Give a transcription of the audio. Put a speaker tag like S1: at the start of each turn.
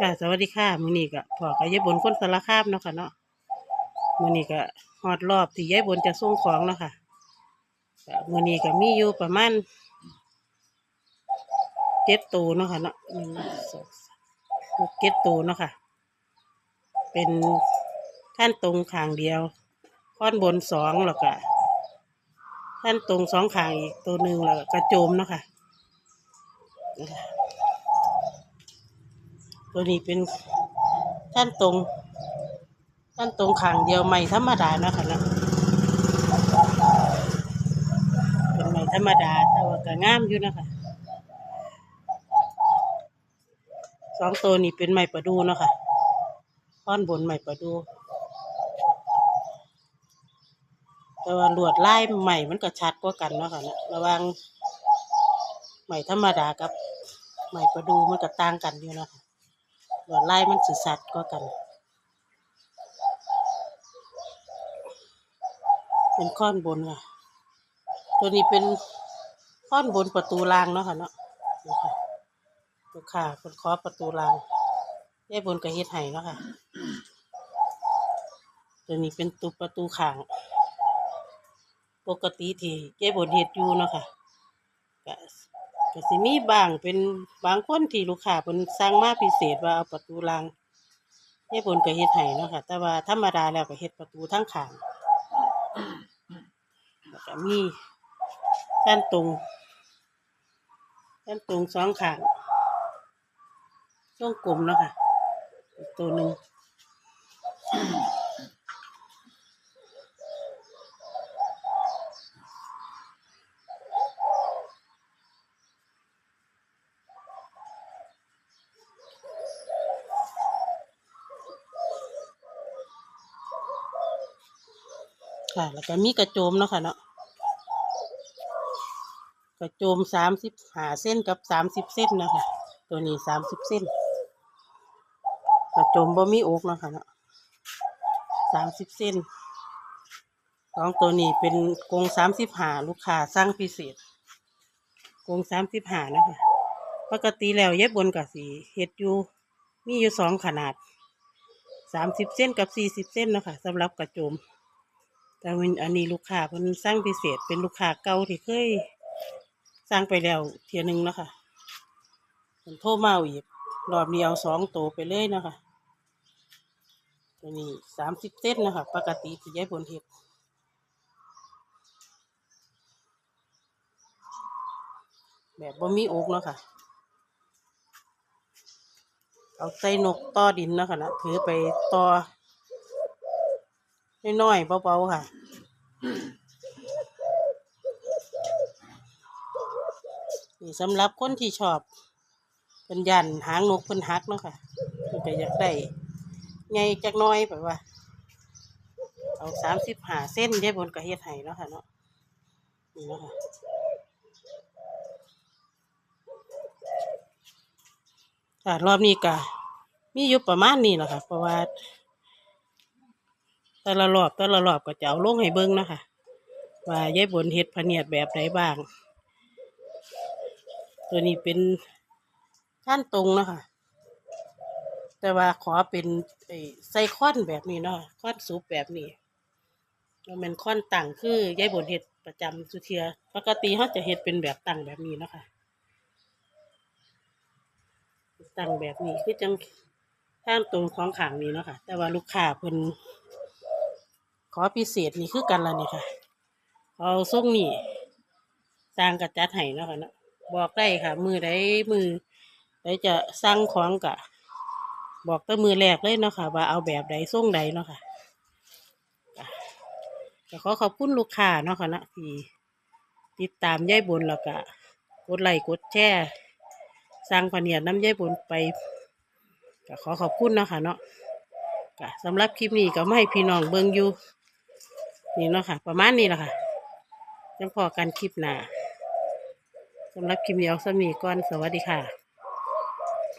S1: ค่ะ สวัสดีค่ะมื้อนี้ก็พอกับยายบนคนสารคามเนาะค่ะเนาะมื้อนี้ก็ฮอดรอบที่ยายบนจะส่งของเนาะค่ะก็มื้อนี้ก็มีอยู่ประมาณเจ็ดตัวเนาะค่ะเนาะหนึ่งสองสามหกเจ็ดตัวเนาะค่ะ เป็นท่านตรงขางเดียวข้อนบนสองแล้วก็ท่านตรงสองขางอีกตัวหนึ่งแล้วก็กระโจมเนาะค่ะ ตัวนี้เป็นท่านตรงท่านตรงขางเดียวไม่ธรรมดาเนาะค่ะนะเป็นไม่ธรรมดาแต่ว่าก็งามอยู่นะคะสองตัวนี้เป็นไม้ประดูเนาะค่ะท่อนบนไม้ประดู แต่ว่าลวดลายใหม่มันก็ชัดกว่ากันเนาะค่ะนะระวังใหม่ธรรมดากับใหม่ประดูมันก็ต่างกันอยู่เนาะคะ ลวดลายมันสิชัดกว่ากัน เป็นข้อนบนค่ะ ตัวนี้เป็นข้อนบนประตูรางเนาะค่ะเนาะนี่ค่ะลูกค้าเป็นขอประตูรางยายบนก็เฮ็ดให้เนาะค่ะ ตัวนี้เป็นตุประตูขาง ปกติที่ยายบนเฮ็ดอยู่เนาะค่ะ ก็สิมีบางเป็นบางคนที่ลูกค้าเพิ่นสั่งมาพิเศษว่าเอาประตูรางยายบนก็เฮ็ดให้เนาะค่ะ แต่ว่าธรรมดาแล้วก็เฮ็ดประตูทั้งขางแล้วก็มีด้านตรงด้านตรงสองขางช่วงกลมเนาะค่ะ ตัวหนึ่ง ค่ะ แล้วก็มีกระโจมเนาะค่ะเนาะกระโจมสามสิบหาเส้นกับสามสิบเส้นนะคะตัวนี้สามสิบเส้น กระโจมบ่มีอกเนาะคะเนาะสามสิบเส้นสองตัวนี้เป็นกรงสามสิบหาลูกค้าสร้างพิเศษกรงสามสิบหานะคะปกติแล้วเย็บบนกับสีเฮ็ดอยู่มีอยู่สองขนาดสามสิบเส้นกับสี่สิบเส้นนะคะสำหรับกระโจม แต่วันอันนี้ลูกค้าเพิ่นสร้างพิเศษเป็นลูกค้าเก่าที่เคยสร้างไปแล้วเทียนึงแล้วค่ะผมโทรมาเอาอีกรอบเดียวสองตัวไปเลยนะคะตัวนี้สามสิบเซนนะคะ ปกติที่ย้ายผลเห็ดแบบบ่มีอกเนาะค่ะ เอาใส่นกต่อดินนะค่ะนะถือไปต่อ น้อยๆเบาๆค่ะนี่สำหรับคนที่ชอบเป็นยันหางนกเพิ่นฮักเนาะค่ะเพิ่นก็อยากได้ไงจักน้อยแบบว่า เอาสามสิบหาเส้นยายบนก็เฮ็ดให้เนาะค่ะเนาะนี่เนาะค่ะค่ะรอบนี้ก็มีอยู่ประมาณนี้แหละค่ะเพราะว่า แต่ละรอบแต่ละรอบก็จะเอาลงให้เบิ่งนะคะว่ายายบนเฮ็ดพเนียดแบบไหนบ้าง ตัวนี้เป็นท่านตรงนะคะ แต่ว่าขอเป็นไอ้ไซคอนแบบนี้เนาะคอนสูบแบบนี้แล้วมันคอนตั้งคือยายบนเห็ดประจำสุเทียปกติเขาจะเห็ดเป็นแบบตั้งแบบนี้เนาะค่ะตั้งแบบนี้คือจังท่านตรงของขางนี้เนาะค่ะ แต่ว่าลูกค้าเพิ่น ขอพิเศษนี่คือกันละนี่ค่ะ เอาส่งนี่สร้างกระจัดให้นะคะเนาะบอกได้ค่ะ มือใดมือใดจะสั่งของกะ บอกตั้งมือแรกเลยเนาะค่ะ ว่าเอาแบบใดส่งใดเนาะค่ะจ้ะก็ขอขอบคุณลูกค้าเนาะค่ะนะที่ติดตามย่ายบนแล้วก็กดไลค์กดแชร์สั่งผเนียดน้ำย่ายบนไปก็ขอขอบคุณเนาะค่ะเนาะสำหรับคลิปนี้ก็ไม่ให้พี่น้องเบิ่งอยู่ นี่เนาะค่ะ ประมาณนี้แหละค่ะจังพอกันคลิปหน้าสำหรับคลิปนี้เอาสมีก่อนสวัสดีค่ะ